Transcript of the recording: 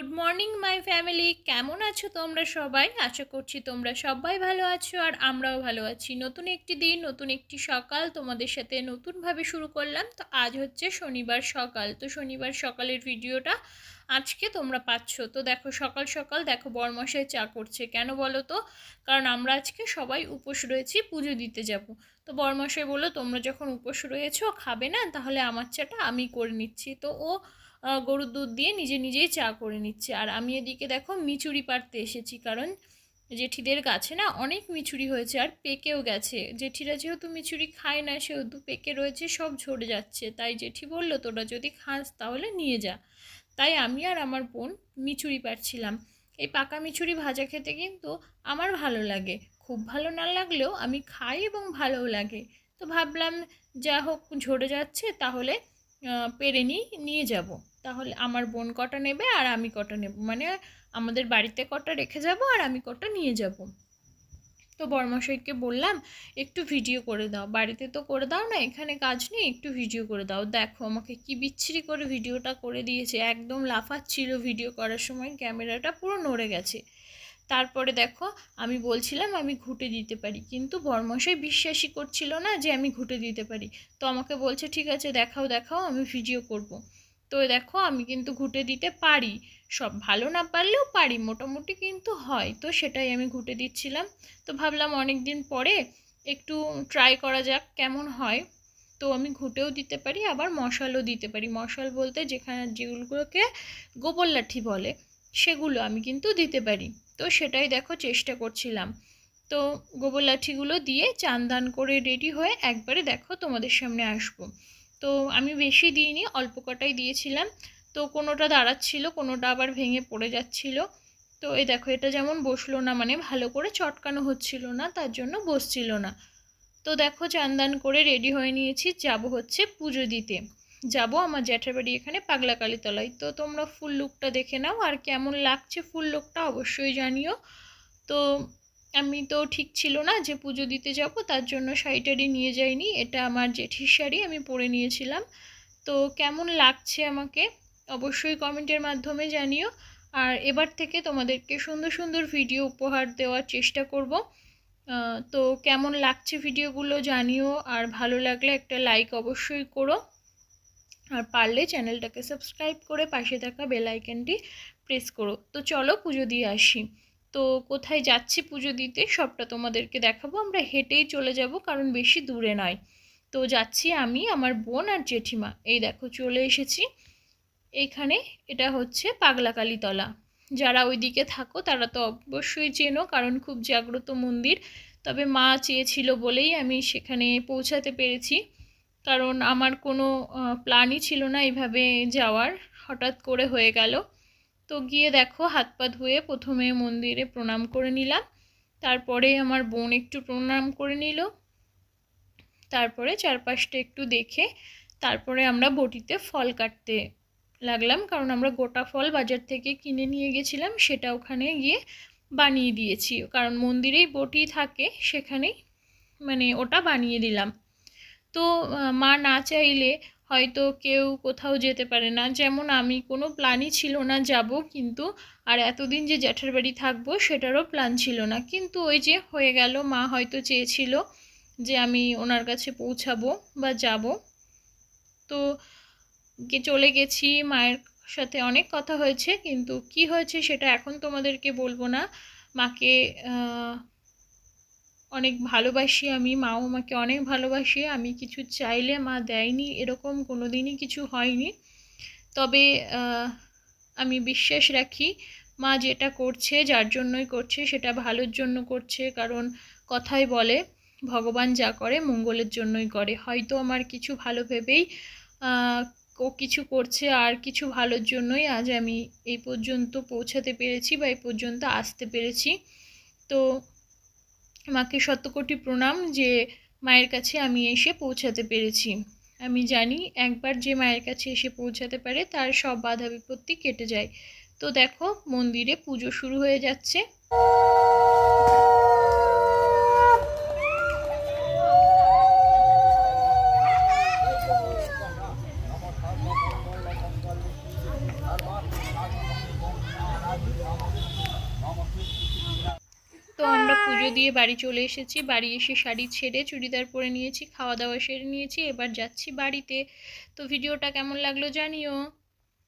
Good morning my family কেমন আছো তোমরা সবাই? আশা করছি তোমরা সবাই ভালো আছো আর আমরাও ভালো আছি। নতুন একটি দিন, নতুন একটি সকাল তোমাদের সাথে নতুনভাবে শুরু করলাম। তো আজ হচ্ছে শনিবার সকাল। তো শনিবার সকালের ভিডিওটা আজকে তোমরা পাচ্ছ। তো দেখো, সকাল সকাল দেখো, বরমশাই চা করছে। কেন বলো তো? কারণ আমরা আজকে সবাই উপোস রয়েছি, পুজো দিতে যাব। তো বরমশাই বলল, তোমরা যখন উপোস রয়েছো, খাবে না? তাহলে আমার চাটা আমি করে নিচ্ছি। তো ও গরুর দুধ দিয়ে নিজে নিজেই চা করে নিচ্ছে। আর আমি এদিকে দেখো মিচুরি পাড়তে এসেছি, কারণ জেঠিদের গাছে না অনেক মিচুরি হয়েছে আর পেকেও গেছে। জেঠিরা যেহেতু মিচুরি খায় না, সেহেতু পেকে রয়েছে, সব ঝরে যাচ্ছে। তাই জেঠি বলল, তোরা যদি খাস তাহলে নিয়ে যা। তাই আমি আর আমার বোন মিচুরি পাড়ছিলাম। এই পাকা মিচুরি ভাজা খেতে কিন্তু আমার ভালো লাগে। খুব ভালো না লাগলেও আমি খাই এবং ভালোও লাগে। তো ভাবলাম, যা হোক ঝরে যাচ্ছে, তাহলে পেরে নিই, নিয়ে যাব। তাহলে আমার বোন কটা নেবে আর আমি কটা নেব? মানে আমাদের বাড়িতে কটা রেখে যাব আর আমি কটা নিয়ে যাব? তো বর্মশাইকে বললাম, একটু ভিডিও করে দাও। বাড়িতে তো করে দাও না, এখানে কাজ নেই, একটু ভিডিও করে দাও। দেখো, আমাকে কি বিচ্ছিরি করে ভিডিওটা করে দিয়েছে। একদম লাফাচ্ছিল ভিডিও করার সময়, ক্যামেরাটা পুরো নড়ে গেছে। তারপরে দেখো, আমি বলছিলাম আমি ঘুটে দিতে পারি। কিন্তু বর্মশাই বিশ্বাসই করছিল না যে আমি ঘুটে দিতে পারি। তো আমাকে বলছে, ঠিক আছে, দেখাও দেখাও, আমি ভিডিও করব। তো দেখো আমি কিন্তু ঘুটে দিতে পারি। সব ভালো না পারলেও পারি, মোটামুটি কিন্তু হয়। তো সেটাই আমি ঘুটে দিচ্ছিলাম। তো ভাবলাম অনেক দিন পরে একটু ট্রাই করা যাক কেমন হয়। তো আমি ঘুটেও দিতে পারি, আবার মশালও দিতে পারি। মশাল বলতে যেখানে যেগুলোকে গোবর লাঠি বলে, সেগুলো আমি কিন্তু দিতে পারি। তো সেটাই দেখো চেষ্টা করছিলাম। তো গোবর লাঠিগুলো দিয়ে চান দান করে রেডি হয়ে একবারে দেখো তোমাদের সামনে আসব। তো আমি বেশি দিইনি, অল্প কটাই দিয়েছিলাম। তো কোনোটা দাঁড়াচ্ছিল, কোনোটা আবার ভেঙে পড়ে যাচ্ছিল। তো এই দেখো, এটা যেমন বসল না মানে ভালো করে চটকানো হচ্ছিল না, তার জন্য বসছিল না। তো দেখো, চান্দান করে রেডি হয়ে নিয়েছি। যাব হচ্ছে পুজো দিতে। যাব আমার জ্যাঠার বাড়ি এখানে পাগলাকালী তলায় তো তোমরা ফুল লুকটা দেখে নাও, আর কেমন লাগছে ফুল লুকটা অবশ্যই জানিও। তো আমি তো ঠিক ছিল না যে পুজো দিতে যাব, তার জন্য শাড়িটারি নিয়ে যাইনি। এটা আমার জেঠির শাড়ি, আমি পরে নিয়েছিলাম। তো কেমন লাগছে আমাকে অবশ্যই কমেন্টের মাধ্যমে জানিও। আর এবার থেকে তোমাদেরকে সুন্দর সুন্দর ভিডিও উপহার দেওয়ার চেষ্টা করব। তো কেমন লাগছে ভিডিওগুলো জানিও, আর ভালো লাগলে একটা লাইক অবশ্যই করো। আর পারলে চ্যানেলটাকে সাবস্ক্রাইব করে পাশে থাকা বেল আইকনটি প্রেস করো। তো চলো পুজো দিয়ে আসি। তো কোথায় যাচ্ছি পুজো দিতে সবটা তোমাদেরকে দেখাবো। আমরা হেঁটেই চলে যাব, কারণ বেশি দূরে নয়। তো যাচ্ছি আমি, আমার বোন আর জেঠিমা। এই দেখো, চলে এসেছি। এইখানে এটা হচ্ছে পাগলাকালীতলা। যারা ওইদিকে থাকো, তারা তো অবশ্যই চেনো, কারণ খুব জাগ্রত মন্দির। তবে মা চেয়েছিল বলেই আমি সেখানে পৌঁছাতে পেরেছি। কারণ আমার কোনো প্ল্যানই ছিল না এইভাবে যাওয়ার। হঠাৎ করে হয়ে গেল। তো গিয়ে দেখো হাত পা ধুয়ে প্রথমে মন্দিরে প্রণাম করে নিলাম। তারপরে আমার বোন একটু প্রণাম করে নিল। তারপরে চারপাশটা একটু দেখে তারপরে আমরা বটিতে ফল কাটতে লাগলাম, কারণ আমরা গোটা ফল বাজার থেকে কিনে নিয়ে গেছিলাম, সেটা ওখানে গিয়ে বানিয়ে দিয়েছি। কারণ মন্দিরেই বটি থাকে, সেখানেই মানে ওটা বানিয়ে দিলাম। তো মা না চাইলে হয়তো কেউ কোথাও যেতে পারে না। যেমন আমি কোনো প্ল্যানই ছিল না যাব কিন্তু আর এতদিন যে জ্যাঠার বাড়ি থাকব সেটারও প্ল্যান ছিল না। কিন্তু ওই যে হয়ে গেল, মা হয়তো চেয়েছিল যে আমি ওনার কাছে পৌঁছাবো বা যাব। তো চলে গেছি, মায়ের সাথে অনেক কথা হয়েছে কিন্তু কি হয়েছে সেটা এখন তোমাদেরকে বলব না। মাকে অনেক ভালোবাসি আমি, মাও আমাকে অনেক ভালোবাসি, আমি কিছু চাইলে মা দেয়নি, এরকম কোনো দিনই কিছু হয়নি। তবে আমি বিশ্বাস রাখি, মা যেটা করছে, যার জন্যই করছে, সেটা ভালোর জন্য করছে, কারণ কথাই বলে, ভগবান যা করে, মঙ্গলের জন্যই করে। হয়তো আমার কিছু ভালো ভেবেই ও কিছু করছে, আর কিছু ভালোর জন্যই আজ আমি এই পর্যন্ত পৌঁছাতে পেরেছি বা এই পর্যন্ত আসতে পেরেছি। তো মাকে শতকোটি প্রণাম যে মায়ের কাছে আমি এসে পৌঁছাতে পেরেছি। আমি জানি একবার যে মায়ের কাছে এসে পৌঁছাতে পারে তার সব বাধা বিপত্তি কেটে যায়। তো দেখো, মন্দিরে পুজো শুরু হয়ে যাচ্ছে। তো আমরা পুজো দিয়ে বাড়ি চলে এসেছি। বাড়ি এসে শাড়ি ছেড়ে চুড়িদার পরে নিয়েছি, খাওয়া দাওয়া সেরে নিয়েছি, এবার যাচ্ছি বাড়িতে। তো ভিডিওটা কেমন লাগল জানিও।